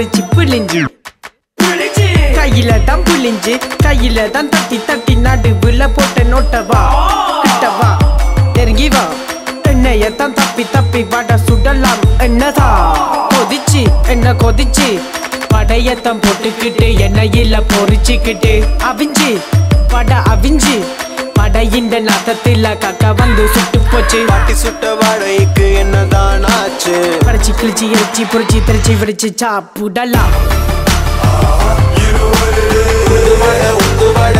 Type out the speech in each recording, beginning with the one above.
அரைச்சி பிழிஞ்சு கையில தான் புளிஞ்சு கையில தான் தட்டி தட்டி நடுவுல போட்ட நோட்டவா? கிட்டவா? நெருங்கி வா. எண்ணெய தான் தப்பி தப்பி வடை சுடலாம். என்னதான் கொதிச்சு என்ன கொதிச்சு? வடையத்தான் போட்டுக்கிட்டு எண்ணெயில பொரிச்சுக்கிட்டு அவிஞ்சு வடை அவிஞ்சு. வடையின் நாத்தத்தில கக்க வந்து சுட்டு போச்சு. பாட்டி சுட்ட வாழைக்கு என்னதான் ஆச்சு? பறிச்சு கிழிச்சி எரிச்சு புரிச்சி திரிச்சி விரிச்சு சாப்பிடலாம். உந்து வட உந்து வட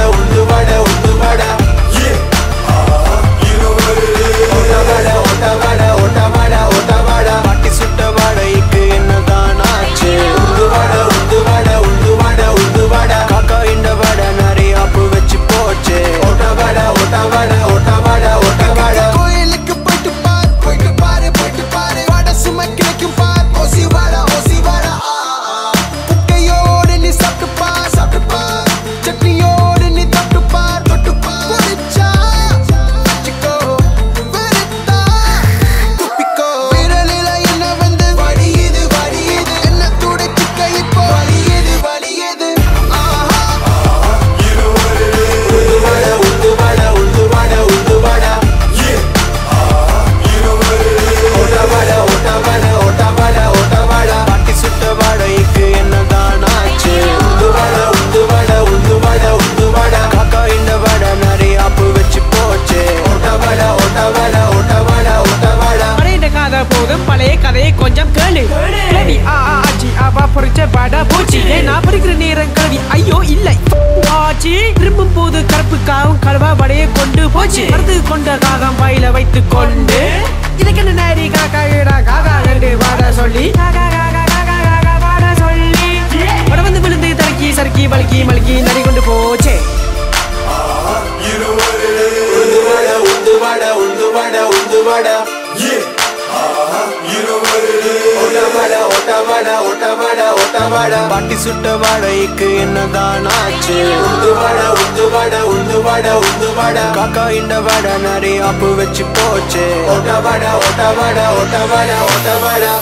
பொறிச்ச போச்சு நான் பறிக்கிற நேரம் கிளவி ஐயோ இல்லை ஆச்சி திரும்பும் போது கருப்பு காகம் கழுவா வடையை கொண்டு போச்சு மருந்து கொண்ட காகம் வாயில வைத்து கொண்டு இதுக்கு என்ன நேரி காக்கா ஈடா காக்கா ரெண்டு வாட சொல்லி காக்கா வாட சொல்லி வட வந்து விழுந்து தரக்கி சறுக்கி வழுக்கி மலுக்கி நடி கொண்டு போச்சு வடை ஒட்ட வடை பாட்டி சுட்ட வாழைக்கு என்னதான் ஆச்சு? உந்து வடை உந்து வடை உந்து வடை உந்து வடை. காக்கா இந்த வடை நிறைய அப்பு வச்சு போச்சு. ஒட்ட வடை ஒட்ட வடை ஒட்ட வடை ஒட்ட வடை.